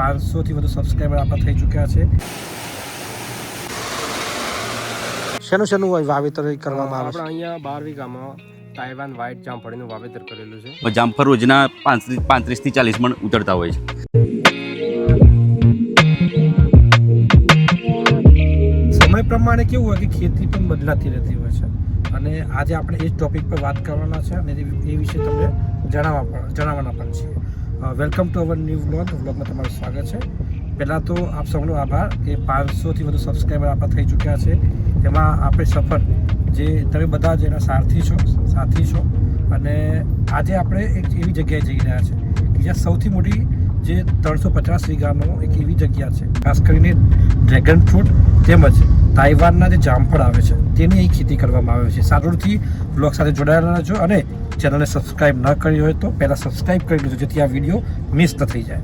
પાંચસોથી વધુ સબસ્ક્રાઈબર આપણા થઈ ચૂક્યા છે. શેનું શેનું હોય વાવેતર કરવામાં આવે આપણે અહીંયા બાર વીઘામાં તાઇવાન વ્હાઇટ જામફળીનું વાવેતર કરેલું છે. જામફળ રોજના પાંત્રીસ પાંત્રીસથી ચાલીસ મણ ઉતરતા હોય છે. સમય પ્રમાણે કેવું હોય કે ખેતી પણ બદલાતી રહેતી હોય છે. અને આજે આપણે એ જ ટોપિક પર વાત કરવાના છે અને એ વિશે તમને જણાવવા પણ જણાવવાના પણ છીએ. Welcome to our new vlog વ્લોગમાં તમારું સ્વાગત છે. પહેલાં તો આપ સૌનો આભાર કે પાંચસોથી વધુ સબસ્ક્રાઈબર આપણા થઈ ચૂક્યા છે. તેમાં આપણે સફર જે તમે બધા જ એના સારથી છો, સાથી છો. અને આજે આપણે એક એવી જગ્યાએ જઈ રહ્યા છે કે જ્યાં સૌથી મોટી જે ત્રણસો પચાસ વીઘાનો એક એવી જગ્યા છે. ખાસ કરીને ડ્રેગન ફ્રૂટ તેમજ તાઇવાનના જે જામફળ આવે છે, તેની અહીં ખેતી કરવામાં આવે છે. સારૂરથી બ્લોગ સાથે જોડાયેલા રહેજો અને ચેનલને સબસ્ક્રાઈબ ન કરી હોય તો પહેલાં સબસ્ક્રાઈબ કરી લેજો, જેથી આ વીડિયો મિસ ન થઈ જાય.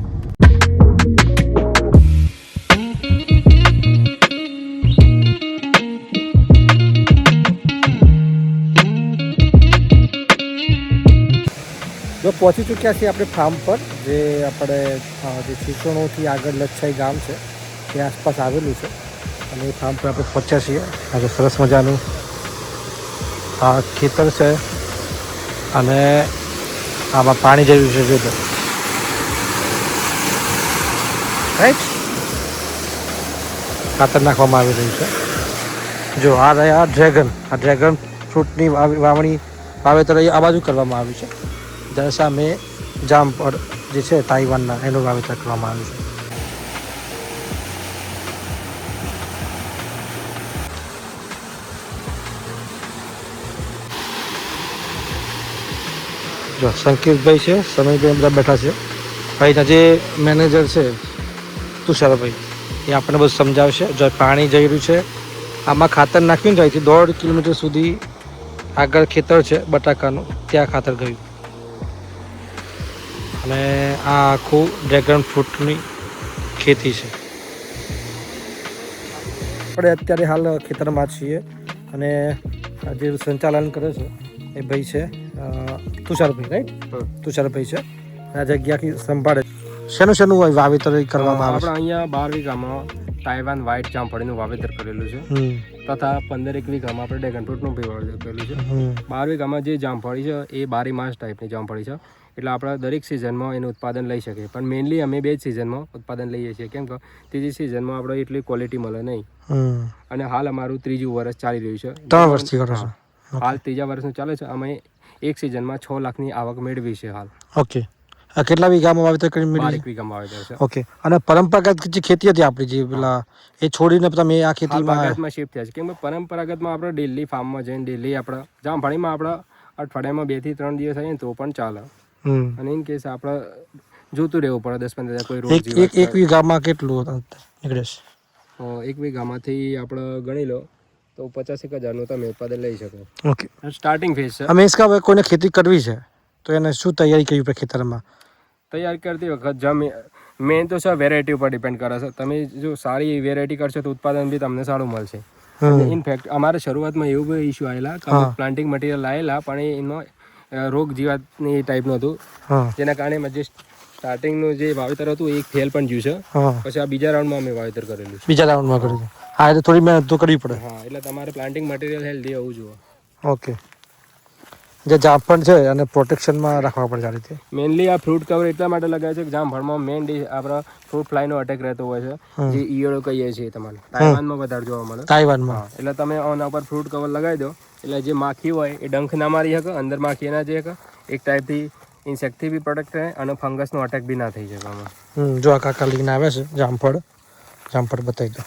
જો પહોંચી ચૂક્યા છીએ આપણે ફાર્મ પર, જે આપણે જે સિસોણોથી આગળ લચ્છાઈ ગામ છે તે આસપાસ આવેલું છે. અને એ ફાર્મ પર આપણે પહોંચ્યા છીએ. આજે સરસ મજાનું આ ખેતર છે. અને આમાં પાણી જેવું છે જો રાઈટ ખાતર નાખવામાં આવી રહ્યું છે. જો આ રહ્યા ડ્રેગન આ ડ્રેગન ફ્રૂટની વાવ- વાવણી, વાવેતર આ બાજુ કરવામાં આવ્યું છે. જ્યારે સામે જામફળ જે છે, તાઇવાનના, એનું વાવેતર કરવામાં આવ્યું છે. જો, સંકેતભાઈ છે સમયભાઈ બધા બેઠા છે. અહીંના જે મેનેજર છે, તુષારભાઈ, એ આપણને બધું સમજાવશે. જો પાણી જઈ રહ્યું છે, આમાં ખાતર નાખ્યું ને અહીંથી દોઢ કિલોમીટર સુધી આગળ ખેતર છે, બટાકાનું, ત્યાં ખાતર ગયું. અને આ આખું ડ્રેગન ફ્રૂટની ખેતી છે. આપણે અત્યારે હાલ ખેતરમાં છીએ અને જે સંચાલન કરે છે, એ ભાઈ છે તુષારભાઈ રાઈટ તુષારભાઈ છે. આ જગ્યાથી સંભાળે શેનું શેનું વાવેતર કરવામાં આવે આપણે અહીંયા બાર વીઘામાં તાઇવાન વ્હાઇટ જામફળીનું વાવેતર કરેલું છે. તથા પંદર એક વીઘામાં આપણે ડ્રેગન ફ્રૂટનું બી વાવેતર કરેલું છે. બાર વીઘામાં જે જામફળી છે એ બારી માસ ટાઈપની જામફળી છે. એટલે આપણે દરેક સિઝનમાં એનું ઉત્પાદન લઈ શકીએ. પણ મેઇનલી અમે બે જ સિઝનમાં ઉત્પાદન લઈએ છીએ. કેમ કે ત્રીજી સિઝનમાં આપણે એટલી ક્વોલિટી મળે નહીં. અને હાલ અમારું ત્રીજું વર્ષ ચાલી રહ્યું છે. ત્રણ વર્ષથી. હાલ ત્રીજા વર્ષનું ચાલે છે. અમે એક સિઝનમાં છ લાખની આવક મેળવી છે હાલ. ઓકે. આ કેટલા વીઘામાં વાવેતર કરી મેળવી એક વીઘામાં વાવેતર છે. ઓકે. અને પરંપરાગત જે ખેતી હતી આપણી જે પેલા એ છોડીને તમે આ ખેતીમાં શિફ્ટ થયા છે. કેમ કે પરંપરાગતમાં આપણે ડેલી ફાર્મમાં જઈને ડેલી આપણે જામફળીમાં આપણે અઠવાડિયામાં બેથી ત્રણ દિવસ આવીએ તો પણ ચાલે. અને ઇન કેસ આપણે જોતું રહેવું પડે દસ પંદર હજાર કોઈ રોજ એક એક એક વીઘામાં કેટલું નીકળે છે. એક વીઘામાંથી આપણે ગણી લો તો પચાસ એક હજારનું તમે ઉત્પાદન લઈ શકો ઓકે સ્ટાર્ટિંગ ફેઝ છે અમે इसका હવે કોઈને ખેતી કરવી છે તો એને શું તૈયારી કરવી પડે ખેતરમાં તૈયાર કરતી વખત જમી મેન તો છે વેરાયટી ઉપર ડિપેન્ડ કરે છે તમે જો સારી વેરાયટી કરશો તો ઉત્પાદન બી તમને સારું મળશે હમ. ઇનફેક્ટ અમારે શરૂઆતમાં એવું બી ઇસ્યુ આવેલા કે હા. પ્લાન્ટિંગ મટીરિયલ લાવેલા પણ એમાં અ, રોગ જીવાતની ટાઈપનું હતું હા જેના કારણે મેં જે સ્ટાર્ટિંગનું જે વાવેતર હતું એ એક ફેલ પણ જ્યું છે હા પછી આ બીજા રાઉન્ડમાં અમે વાવેતર કરેલું છે બીજા રાઉન્ડમાં કરી દો હા એટલે થોડી મહેનત તો કરવી પડે. હા એટલે તમારે પ્લાન્ટિંગ મટીરિયલ હેલ્ધી હોવું જોઈએ. ઓકે. જે જામફળ છે અને પ્રોટેક્શનમાં રાખવા પડે સારી રીતે. મેનલી આ ફ્રૂટ કવર એટલા માટે લગાવે છે કે જામફળમાં મેઇન ડીશ આપણા ફ્રૂટ ફ્લાયનો અટેક રહેતો હોય છે. જે ઈયળો કહીએ છીએ તમારે. તાઇવાનમાં વધારે જોવા મળે. તાઇવાનમાં. એટલે તમે આના ઉપર ફ્રૂટ કવર લગાવી દો. એટલે જે માખી હોય એ ડંખ ના મારી શકે અંદર માખી ના જઈ શકે. એક ટાઈપથી ઇન્સેક્ટથી બી પ્રોટેક્ટ રહે અને ફંગસનો અટેક બી ના થઈ શકે આમાં. જો આ કાકા લઈને આવે છે જામફળ જામફળ બતાવી દો.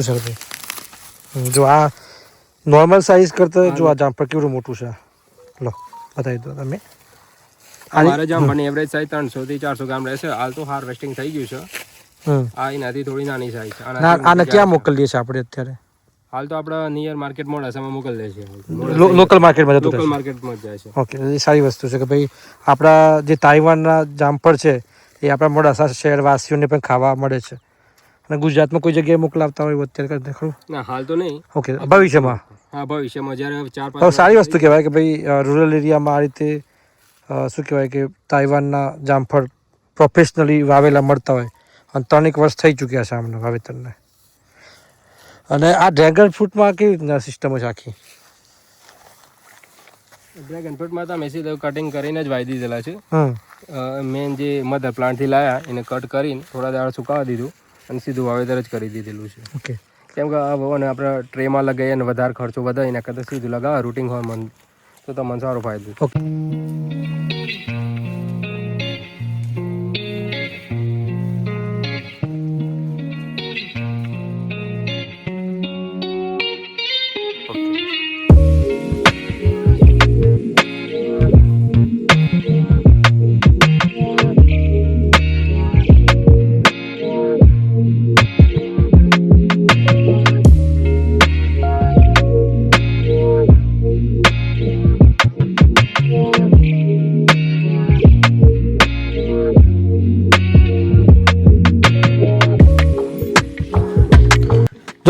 હમ, જો આ નોર્મલ સાઇઝ કરતાં જો આ જામફળ કેવડું મોટું છે? લો બતાવી દો તમે. અમારે જામફળની એવરેજ સાઈઝ ત્રણસો થી ચારસો ગ્રામ રહેશે. હાલ તો હાર્વેસ્ટિંગ થઈ ગયું છે. આ એનાથી થોડી નાની સાઈઝ છે. આને ક્યાં. મોકલીએ છીએ આપણે અત્યારે? હાલ તો આપણે નિયર માર્કેટ મોડાસામાં મોકલી દઈએ છીએ લોકલ માર્કેટમાં જતું લોકલ માર્કેટમાં જાય છે. ઓકે એ સારી વસ્તુ છે કે ભાઈ આપણા જે તાઇવાનના જામફળ છે એ આપણા મોડાસા શહેરવાસીઓને પણ ખાવા મળે છે. અને ગુજરાતમાં કોઈ જગ્યાએ મોકલાવતા હોય અત્યારે કદાચ ખરું ના હાલ તો નહીં. ઓકે ભવિષ્યમાં? હા ભવિષ્યમાં જ્યારે ચાર પાંચ સારી વસ્તુ કહેવાય કે ભાઈ રૂરલ એરિયામાં આ રીતે શું કહેવાય કે તાઇવાનના જામફળ પ્રોફેશનલી વાવેલા મળતા હોય. અને ત્રણેક વર્ષ થઈ ચૂક્યા છે આમને વાવેતરને. અને આ ડ્રેગન ફ્રૂટમાં કેવી રીતના સિસ્ટમ છે આખી? ડ્રેગન ફ્રૂટમાં તો મેસી સીધું કટિંગ કરીને જ વાવી દીધેલા છે. મેન જે મધર પ્લાન્ટથી લાયા એને કટ કરીને થોડા દાડા સુકાવા દીધું. અને સીધું વાવેતર જ કરી દીધેલું છે. ઓકે કેમ કે આ ભવન આપણે ટ્રેમાં લગાવીએ અને વધારે ખર્ચો વધારીને એના કરતાં સીધું લગાવે રૂટિંગ હોય મન તો તમને સારો ફાયદો ઓકે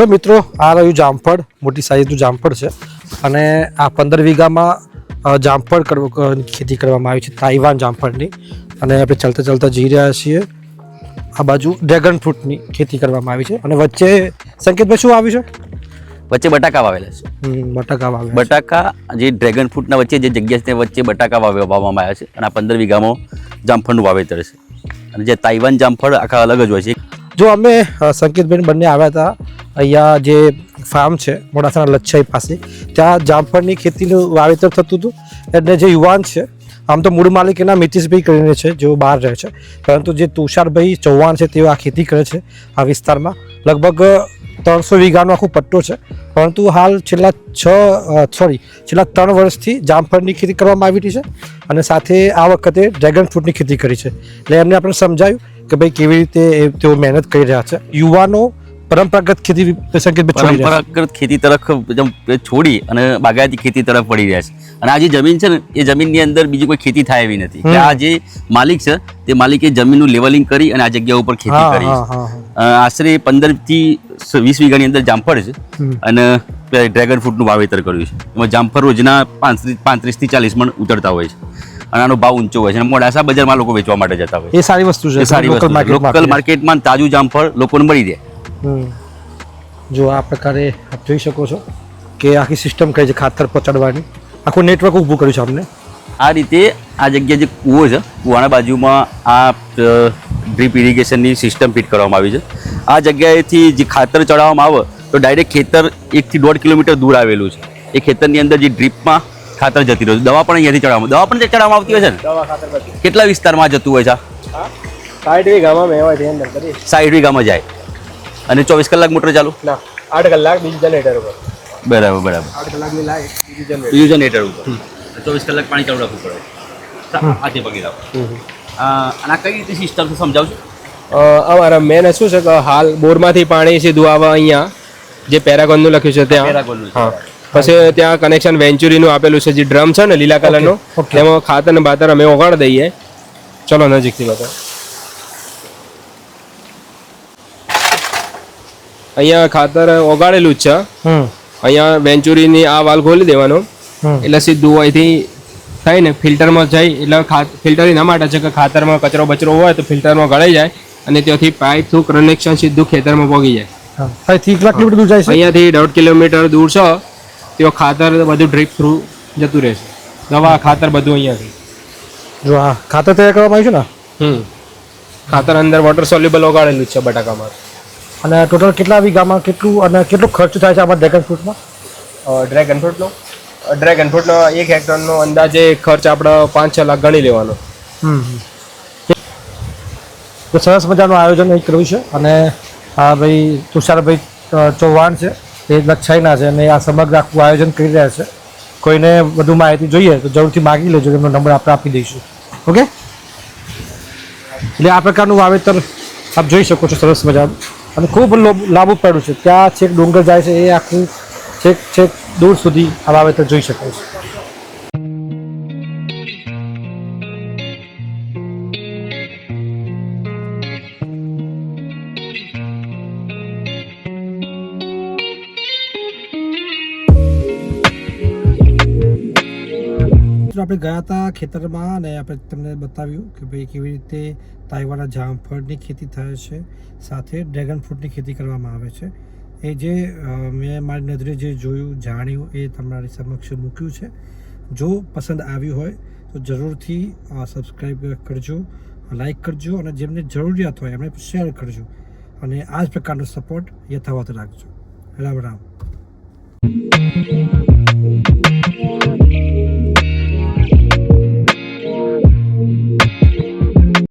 જો મિત્રો આ રહ્યું જામફળ મોટી સાઈઝનું જામફળ છે. અને આ પંદર વીઘામાં જામફળ ખેતી કરવામાં આવી છે તાઇવાન જામફળની. અને આપણે ચાલતા ચાલતા જઈ રહ્યા છીએ. આ બાજુ ડ્રેગન ફ્રૂટની ખેતી કરવામાં આવી છે. અને વચ્ચે સંકેતભાઈ શું આવ્યું છે? વચ્ચે બટાકા વાવેલા છે. બટાકા વાવે બટાકા જે ડ્રેગન ફ્રૂટના વચ્ચે જે જગ્યા છે તે વચ્ચે બટાકા વાવે- વાવવામાં આવ્યા છે. અને આ પંદર વીઘામાં જામફળનું વાવેતર છે. અને જે તાઇવાન જામફળ આખા અલગ જ હોય છે. જો અમે સંકેતભાઈ બંને આવ્યા હતા અહીંયા જે ફાર્મ છે, મોડાસાના લચ્છાઈ પાસે, ત્યાં જામફળની ખેતીનું વાવેતર થતું હતું. એટલે જે યુવાન છે, આમ તો મૂળ માલિક એના મિતિશભાઈ કરીને છે, જેઓ બહાર રહે છે. પરંતુ જે તુષારભાઈ ચૌહાણ છે, તેઓ આ ખેતી કરે છે, આ વિસ્તારમાં. લગભગ ત્રણસો વીઘાનો આખો પટ્ટો છે. પરંતુ હાલ છેલ્લા છ સોરી છેલ્લા ત્રણ વર્ષથી જામફળની ખેતી કરવામાં આવી રહી છે અને સાથે આ વખતે ડ્રેગન ફ્રૂટની ખેતી કરી છે. એટલે એમને આપણે સમજાયું કે ભાઈ કેવી રીતે તેઓ મહેનત કરી રહ્યા છે. યુવાનો પરંપરાગત ખેતી સંકેત પરંપરાગત ખેતી તરફ છોડી અને બાગાયતી ખેતી તરફ પડી રહ્યા છે. અને આ જે જમીન છે ને એ જમીનની અંદર બીજી કોઈ ખેતી થાય એવી નથી. આ જે માલિક છે તે માલિકે જમીનનું લેવલિંગ કરી અને આ જગ્યા ઉપર ખેતી કરી આશરે પંદરથી વીસ વીઘાની અંદર જામફળ છે અને ડ્રેગન ફ્રૂટનું વાવેતર કર્યું છે. એમાં જામફળ રોજના પાંત્રીસ પાંત્રીસથી ચાલીસ મણ ઉતરતા હોય છે. અને આનો ભાવ ઊંચો હોય છે મોડાસા બજારમાં લોકો વેચવા માટે જતા હોય એ સારી વસ્તુ છે. સારી લોકલ વસ્તુ માર્કેટમાં લોકલ માર્કેટમાં તાજું જામફળ લોકોને મળી રહે. જો આ પ્રકારે આપ જોઈ શકો છો કે આખી સિસ્ટમ કઈ છે ખાતર પહોંચાડવાની. આખું નેટવર્ક ઊભું કર્યું છે અમને આ રીતે આ જગ્યા જે કૂવો છે કૂવાના બાજુમાં આ ડ્રીપ ઇરિગેશનની સિસ્ટમ ફિટ કરવામાં આવી છે. આ જગ્યાએથી જે ખાતર ચડાવવામાં આવે તો ડાયરેક્ટ ખેતર એકથી દોઢ કિલોમીટર દૂર આવેલું છે. એ ખેતરની અંદર જે ડ્રીપમાં ખાતર જતી રહ્યું છે. દવા પણ અહીંયાથી ચડાવવામાં દવા પણ ચડાવવામાં આવતી હોય છે ને? દવા ખાતર બધું. કેટલા વિસ્તારમાં જતું હોય છે સાઈડ વીઘામાં જાય. અને ચોવીસ કલાક મોટર ચાલુ? ના આઠ કલાક બીજી જનરેટર ઉપર. બરાબર બરાબર. આઠ કલાકની લાઈટ બીજી જનરેટર ઉપર. ચોવીસ કલાક પાણી ચાલુ રાખવું પડે. હાથે પગી રાખો. અને આ કઈ રીતે સિસ્ટમ છે સમજાવજો? અમારા મેન શું છે કે હાલ બોરમાંથી પાણી સીધું આવે અહીંયા જે પેરાગોનનું લખ્યું છે ત્યાં. પેરાગોનનું હા. પછી ત્યાં કનેક્શન વેન્ચુરીનું આપેલું છે જે ડ્રમ છે ને લીલા કલરનું એમાં ખાતર ને બાતર અમે ઓગાળ દઈએ. ચલો નજીકથી બતાવો. અહીંયા ખાતર ઓગાળેલું જ છે. અહીંયા વેન્ચુરીની આ વાલ ખોલી દેવાનો. એટલે સીધું અહીંથી થાય ને ફિલ્ટરમાં જાય એટલે ફિલ્ટર એના માટે છે કે ખાતરમાં કચરો બચરો હોય તો ફિલ્ટરમાં ગળાઈ જાય અને ત્યાંથી પાઇપ થ્રુ કનેક્શન સીધું ખેતરમાં પહોંચી જાય. એક કિલોમીટર દૂર જાય છે? અહીંયાથી દોઢ કિલોમીટર દૂર છે. તેઓ ખાતર બધું ડ્રીપ થ્રુ જતું રહેશે દવા ખાતર બધું અહીંયાથી. જો હા ખાતર તૈયાર કરવામાં આવ્યું છે ને? હમ. ખાતર અંદર વોટર સોલ્યુબલ ઓગાળેલું છે બટાકામાં. અને ટોટલ કેટલા વીઘામાં કેટલું અને કેટલો ખર્ચ થાય છે આમાં ડ્રેગન ફ્રૂટમાં ડ્રેગન ફ્રૂટનો ડ્રેગન ફ્રૂટનો એક હેક્ટરનો અંદાજે ખર્ચ આપણે પાંચ છ લાખ ગણી લેવાનો. હમ તો સરસ મજાનું આયોજન અહીં કર્યું છે અને આ ભાઈ તુષારભાઈ ચૌહાણ છે એ લચ્છાઈના છે અને આ સમગ્ર આખું આયોજન કરી રહ્યા છે. કોઈને વધુ માહિતી જોઈએ તો જરૂરથી માગી લેજો એમનો નંબર આપણે આપી દઈશું. ઓકે? એટલે આ પ્રકારનું વાવેતર આપ જોઈ શકો છો સરસ મજાનું. અને ખૂબ લાંબુ પડ્યું છે. ત્યાં છેક ડુંગર જાય છે, એ આખું છેક છેક દૂર સુધી આ વાવેતર જોઈ શકાય છે. મિત્રો, આપણે ગયા હતા ખેતરમાં અને આપણે તમને બતાવ્યું કે ભાઈ કેવી રીતે તાઈવાળા જામફળની ખેતી થાય છે, સાથે ડ્રેગન ફ્રૂટની ખેતી કરવામાં આવે છે. એ જે મેં મારી નજરે જે જોયું, જાણ્યું, એ તમારી સમક્ષ મૂક્યું છે. જો પસંદ આવ્યું હોય, તો જરૂરથી સબસ્ક્રાઈબ કરજો લાઈક કરજો અને જેમને જરૂરિયાત હોય એમને શેર કરજો. અને આ જ પ્રકારનો સપોર્ટ યથાવત રાખજો. રામ રામ.